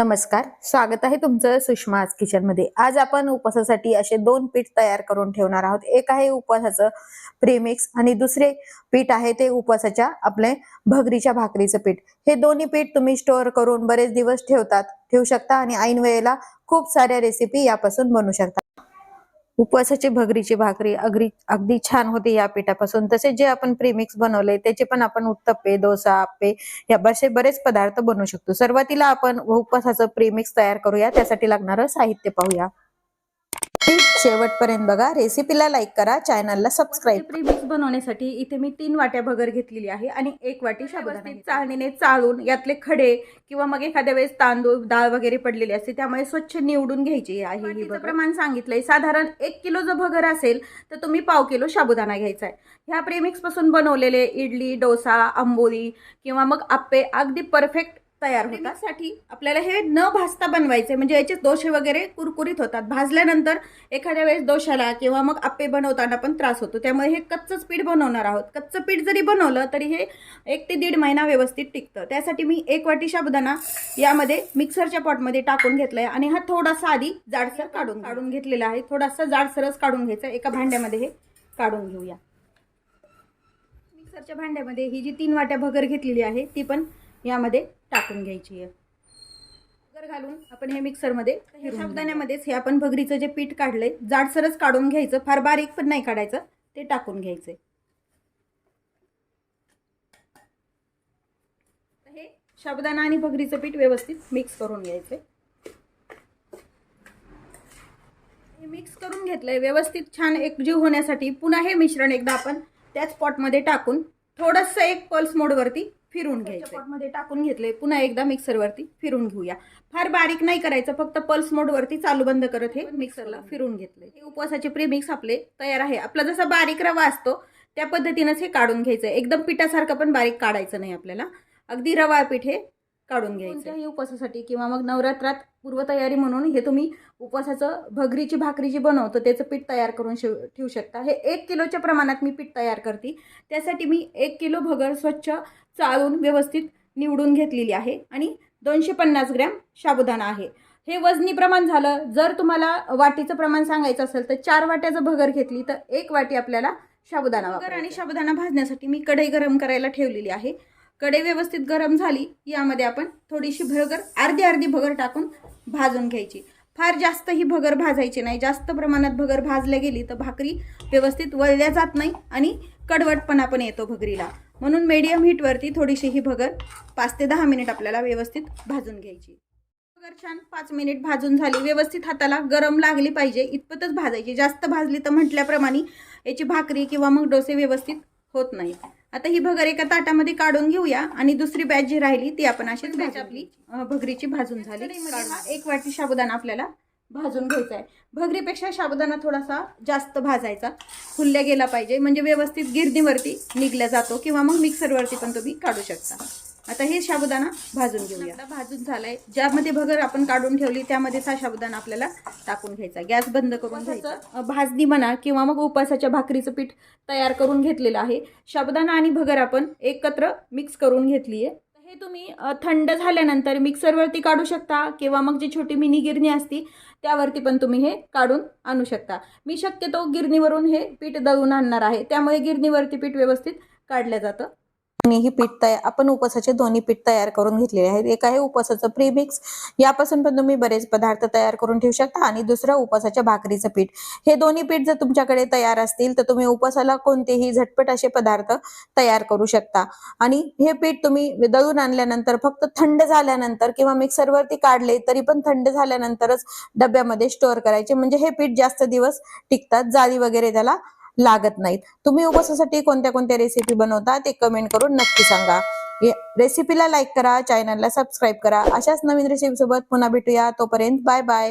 नमस्कार स्वागत आहे तुमचं सुषमा आज किचनमध्ये. आज आपण उपवासासाठी असे दोन पीठ तयार करून ठेवणार आहोत. एक आहे उपवासाचं प्रेमिक्स आणि दुसरे पीठ आहे ते उपवासाच्या आपले भगरीच्या भाकरीचं पीठ. हे दोन्ही पीठ तुम्ही स्टोअर करून बरेच दिवस ठेवतात ठेवू शकता आणि ऐन वेळेला खूप साऱ्या रेसिपी यापासून बनवू शकता. उपवासाची भगरीची भाकरी अगदी अगदी छान होते या पिठापासून. तसे जे आपण प्रीमिक्स बनवले त्याचे पण आपण उत्तप्पे डोसा आप्पे या असे बरेच पदार्थ बनवू शकतो. सुरुवातीला आपण उपवासाचं प्रीमिक्स तयार करूया. त्यासाठी लागणारं साहित्य पाहूया. शेवटपर्यंत बघा. रेसिपीला लाईक करा. चॅनलला सबस्क्राईब प्रीमिक्स बनवण्यासाठी इथे मी तीन वाट्या भगर घेतलेली आहे आणि एक वाटी शाबुदाना चाळणीने चाळून यातले खडे किंवा मग एखाद्या वेळेस तांदूळ डाळ वगैरे पडलेली असते त्यामुळे स्वच्छ निवडून घ्यायची आहे ही. प्रमाण सांगितलंय. साधारण एक किलो जर भगर असेल तर तुम्ही पाव किलो शाबुदाना घ्यायचा आहे. ह्या प्रेमिक्सपासून बनवलेले इडली डोसा आंबोली किंवा मग आप्पे अगदी परफेक्ट तयार होतात. साठी आपल्याला हे न भाजता बनवायचे म्हणजे याचे दोषे वगैरे कुरकुरीत होतात. भाजल्यानंतर एखाद्या वेळेस दोशाला किंवा मग आप्पे बनवताना पण त्रास होतो. त्यामुळे हे कच्चंच पीठ बनवणार आहोत. कच्चं पीठ जरी बनवलं तरी हे एक ते दीड महिना व्यवस्थित टिकतं. त्यासाठी मी एक वाटी साबुदाणा यामध्ये मिक्सरच्या पॉटमध्ये टाकून घेतलाय आणि हा थोडासा आधी जाडसर काढून काढून घेतलेला आहे. थोडासा जाडसरच काढून घ्यायचा. एका भांड्यामध्ये हे काढून घेऊया. मिक्सरच्या भांड्यामध्ये ही जी तीन वाट्या भगर घेतलेली आहे ती पण यामध्ये टाकून घ्यायची आहे. भगर घालून आपण हे मिक्सरमध्ये हे साबुदाण्यामध्येच हे आपण भगरीचं जे पीठ काढलंय जाडसरच काढून घ्यायचं फार बारीक पण नाही काढायचं ते टाकून घ्यायचे. हे साबुदाणा आणि भगरीचं पीठ व्यवस्थित मिक्स करून घ्यायचे. हे मिक्स करून घेतलंय व्यवस्थित छान एकजीव होण्यासाठी पुन्हा हे मिश्रण एकदा आपण त्याच पॉटमध्ये टाकून थोडंसं एक पल्स मोडवरती फिरून घ्यायचं पॉटमध्ये टाकून घेतले. पुन्हा एकदा मिक्सरवरती फिरून घेऊया. फार बारीक नाही करायचं फक्त पल्स मोडवरती चालू बंद करत हे मिक्सरला फिरून घेतले. हे उपवासाचे प्रेमिक्स आपले तयार आहे. आपला जसा बारीक रवा असतो त्या पद्धतीनंच हे काढून घ्यायचं एकदम पिठासारखं पण बारीक काढायचं नाही आपल्याला. अगदी रवा पीठ हे काढून घ्यायचं. कोणत्याही उपवासासाठी किंवा मग नवरात्रात पूर्वतयारी म्हणून हे तुम्ही उपवासाचं भगरीची भाकरी जी बनवतो त्याचं पीठ तयार करून शिव ठेवू शकता. हे एक किलोच्या प्रमाणात मी पीठ तयार करते. त्यासाठी मी एक किलो भगर स्वच्छ चाळून व्यवस्थित निवडून घेतलेली आहे आणि दोनशे पन्नास ग्रॅम साबुदाणा आहे. हे वजनी प्रमाण झालं. जर तुम्हाला वाटीचं प्रमाण सांगायचं असेल तर चार वाट्या जर भगर घेतली तर एक वाटी आपल्याला साबुदाणा भगर आणि साबुदाणा भाजण्यासाठी मी कढई गरम करायला ठेवलेली आहे. कढई व्यवस्थित गरम झाली यामध्ये आपण थोडीशी भगर अर्धी अर्धी भगर टाकून भाजून घ्यायची. फार जास्त ही भगर भाजायची नाही. जास्त प्रमाणात भगर भाजल्या गेली तर भाकरी व्यवस्थित वळल्या जात नाही आणि कडवटपणा पण येतो भगरीला. म्हणून मीडियम हीटवरती थोडीशी ही भगर पाच ते दहा मिनिट आपल्याला व्यवस्थित भाजून घ्यायची. भगर छान पाच मिनिट भाजून झाली. व्यवस्थित हाताला गरम लागली पाहिजे. इतपतच भाजायची. जास्त भाजली तर म्हटल्याप्रमाणे याची भाकरी किंवा मग डोसे व्यवस्थित होत नाही आता ही भगर एका ताटामध्ये काढून घेऊया आणि दुसरी बॅच जी राहिली ती आपण अशीच बॅच आपली भगरीची भाजून झाली. एक वाटी साबुदाणा आपल्याला भाजून घ्यायचा आहे. भगरीपेक्षा साबुदाणा थोडासा जास्त भाजायचा. फुलल्या गेला पाहिजे. म्हणजे व्यवस्थित गिरणीवरती निघला जातो किंवा मग मिक्सरवरती पण तुम्ही काढू शकता. आता हे साबुदाणा भाजून घेऊया. आता भाजून झालाय. ज्यामध्ये भगर आपण काढून ठेवली त्यामध्ये हा साबुदाणा आपल्याला टाकून घ्यायचा. गॅस बंद करून घ्यायचा. भाजणी म्हणा किंवा मग उपासाच्या भाकरीचं पीठ तयार करून घेतलेलं आहे. साबुदाणा आणि भगर आपण एकत्र मिक्स करून घेतली आहे हे तुम्ही थंड झाल्यानंतर मिक्सरवरती काढू शकता किंवा मग जी छोटी मिनी गिरणी असती त्यावरती पण तुम्ही हे काढून आणू शकता. मी शक्यतो गिरणीवरून हे पीठ दळून आणणार आहे. त्यामुळे गिरणीवरती पीठ व्यवस्थित काढलं जातं. ही पीठ तयार आपण उपसाचे दोन्ही पीठ तयार करून घेतलेले आहेत. एक आहे उपसाचं प्रीमिक्स यापासून पण तुम्ही बरेच पदार्थ तयार करून ठेवू शकता आणि दुसरं उपसाच्या भाकरीचं पीठ. हे दोन्ही पीठ जर तुमच्याकडे तयार असतील तर तुम्ही उपसाला कोणतेही झटपट असे पदार्थ तयार करू शकता. आणि हे पीठ तुम्ही दळून आणल्यानंतर फक्त थंड झाल्यानंतर किंवा मिक्सरवरती काढले तरी पण थंड झाल्यानंतरच डब्यामध्ये स्टोअर करायचे. म्हणजे हे पीठ जास्त दिवस टिकतात. जाळी वगैरे त्याला लागत नाहीत. तुम्ही उपवासासाठी कोणत्या कोणत्या रेसिपी बनवता ते कमेंट करून नक्की सांगा. रेसिपीला लाईक करा चॅनलला सबस्क्राईब करा. अशाच नवीन रेसिपी सोबत पुन्हा भेटूया. तोपर्यंत बाय बाय